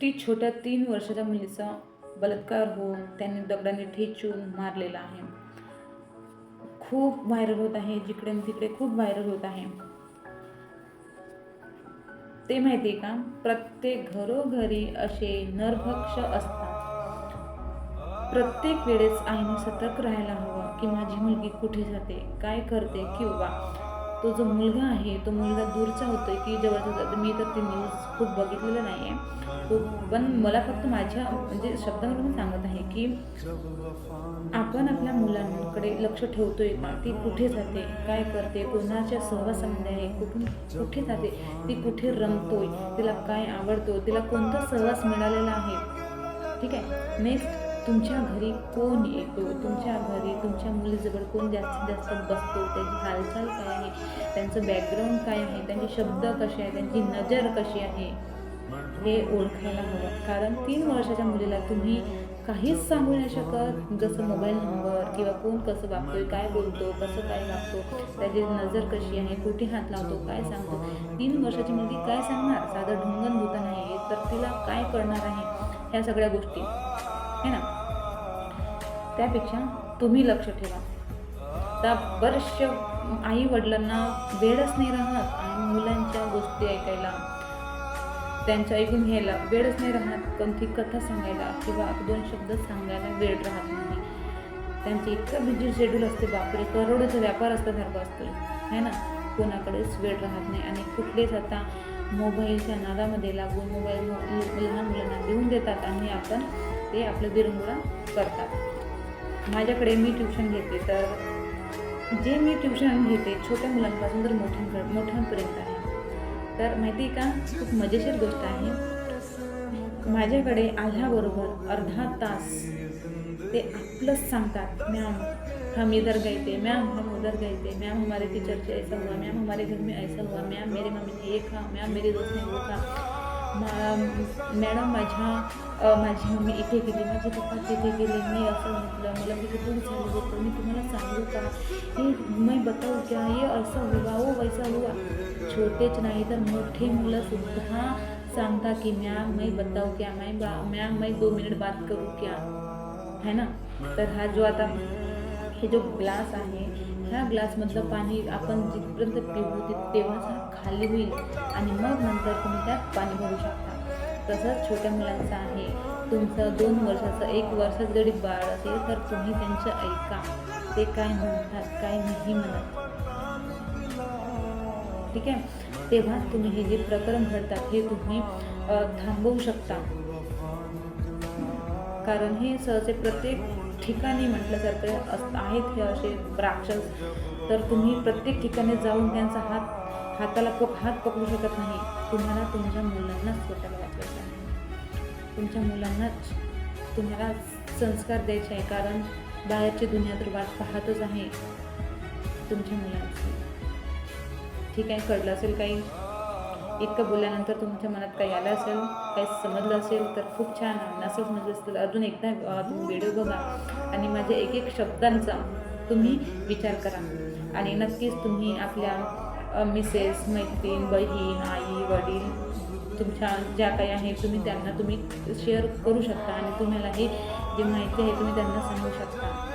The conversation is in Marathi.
ती छोट्या तीन वर्षाच्या मुलीचा बलात्कार होऊन त्यांनी दगडाने ठेचून मारलेला आहे. खूप व्हायरल होत आहे जिकडे तिकडे खूप व्हायरल होत आहे. ते माहिती आहे का? प्रत्येक घरोघरी असे नरभक्ष असतात. प्रत्येक वेळेस आईने सतर्क राहायला हवं की माझी मुलगी कुठे जाते काय करते किंवा तो जो मुलगा आहे तो मुलगा दूरचा होतोय की जवळचा मी तर ती न्यूज खूप बघितलेलं नाही आहे तो पण मला फक्त माझ्या म्हणजे शब्दावरून सांगत आहे की आपण आपल्या मुलांकडे लक्ष ठेवतोय का? ती कुठे जाते? काय करते? कोणाच्या सहवासामध्ये आहे? कुठून कुठे जाते? ती कुठे रमतोय? तिला काय आवडतो? तिला कोणता सहवास मिळालेला आहे? ठीक आहे? नेक्स्ट तुमच्या घरी कोण येतो? तुमच्या घरी तुमच्या मुलीजवळ कोण जास्तीत जास्त बसतो? त्याची हालचाल काय आहे? त्यांचं बॅकग्राऊंड काय आहे? त्यांचे शब्द कसे आहे त्यांची नजर कशी आहे? हे ओळखायला हवं. कारण तीन वर्षाच्या मुलीला तुम्ही काहीच सांगू नाही शकत. जसं मोबाईल नंबर किंवा कोण कसं वागतोय काय बोलतो कसं काय वागतो त्याची नजर कशी आहे? कुठे हात लावतो काय सांगतो? तीन वर्षाची मुलगी काय सांगणार? साधं ढुंगण धुता नाही तर तिला काय करणार आहे? ह्या सगळ्या गोष्टी. है ना? त्यापेक्षा तुम्ही लक्ष ठेवा. त्या बरेचशा आई वडिलांना वेळच नाही राहत आणि मुलांच्या गोष्टी ऐकायला त्यांच्या ऐकून घ्यायला वेळच नाही राहत. कोणती कथा सांगायला किंवा दोन शब्द सांगायला वेळ राहत नाही. त्यांचे इतकं बिझी शेड्यूल असते बापरे करोडोचा व्यापार असल्यासारखं असतो. है ना? कोणाकडेच वेळ राहत नाही आणि कुठलेच आता मोबाईलच्या नादामध्ये लागून मोबाईल लहान मुलांना देऊन देतात आणि आपण ते आपलं विरंगुळा करतात. माझ्याकडे मी ट्युशन घेते तर जे मी ट्युशन घेते छोट्या मुलांपासून तर मोठ्या मोठ्यांपर्यंत आहे. तर माहिती आहे का? खूप मजेशीर गोष्ट आहे. माझ्याकडे आल्याबरोबर अर्धा तास ते आपलंच सांगतात मॅम हम इधर गए थे मैम हम उधर गए थे मैम हमारे टीचर से ऐसा हुआ मैम हमारे घर में ऐसा हुआ मैम मेरी मम्मी ने ये खा मैम मेरे दोस्त ने वो खा मॅडम माझ्या माझी मम्मी इथे गेली माझे पप्पा तिथे गेले मी असं म्हटलं मला तिथे खूप झालं होतं मी तुम्हाला सांगू का हे? मैं बताऊ क्या ये असं हुआ, वो वैसा हुआ। छोटेच नाही तर मोठे मुलं सुद्धा सांगता की मॅम, मैं बताऊ क्या? मैं बा, मॅम, मैं दो मिनिट बात करू क्या? है ना? तर हा जो आता हे जो ग्लास आहे ह्या ग्लासमधलं पाणी आपण जिथपर्यंत पिऊ ते तेव्हाच हा खाली होईल आणि मग नंतर तुम्ही त्यात पाणी भरू शकता. तसंच छोट्या मुलांचं आहे. तुमचं दोन वर्षाचं एक वर्षात जरी बाळ असेल तर तुम्ही त्यांचं ऐका. ते काय म्हणतात काय नाही म्हणत. ठीक आहे? तेव्हा तुम्ही हे जे प्रकरण घडतात हे तुम्ही थांबवू शकता. कारण हे सहज प्रत्येक ठिकाणी म्हटल्यासारखं अस आहेत हे असे राक्षस तर तुम्ही प्रत्येक ठिकाणी जाऊन त्यांचा हात हाताला कप हात पकडू शकत नाही. तुम्हाला तुमच्या मुलांना स्वतःला वाचवायचं आहे. तुमच्या मुलांनाच तुम्हाला संस्कार द्यायचे आहे कारण बाहेरची दुनिया तर वाट पाहतच आहे. तुमच्या मुलांची. ठीक आहे? कळलं असेल काही? इतकं बोलल्यानंतर तुमच्या मनात काही आलं असेल काही समजलं असेल तर खूप छान नसेल समजलं असेल तर अजून एकदा तुम्ही व्हिडिओ बघा. आणि माझ्या एक एक शब्दांचा तुम्ही विचार करा. आणि नक्कीच तुम्ही आपल्या मिसेस मैत्रीण बहीण आई वडील तुमच्या ज्या काही आहे तुम्ही त्यांना तुम्ही शेअर करू शकता. आणि तुम्हाला हे जे माहिती आहे तुम्ही त्यांना सांगू शकता.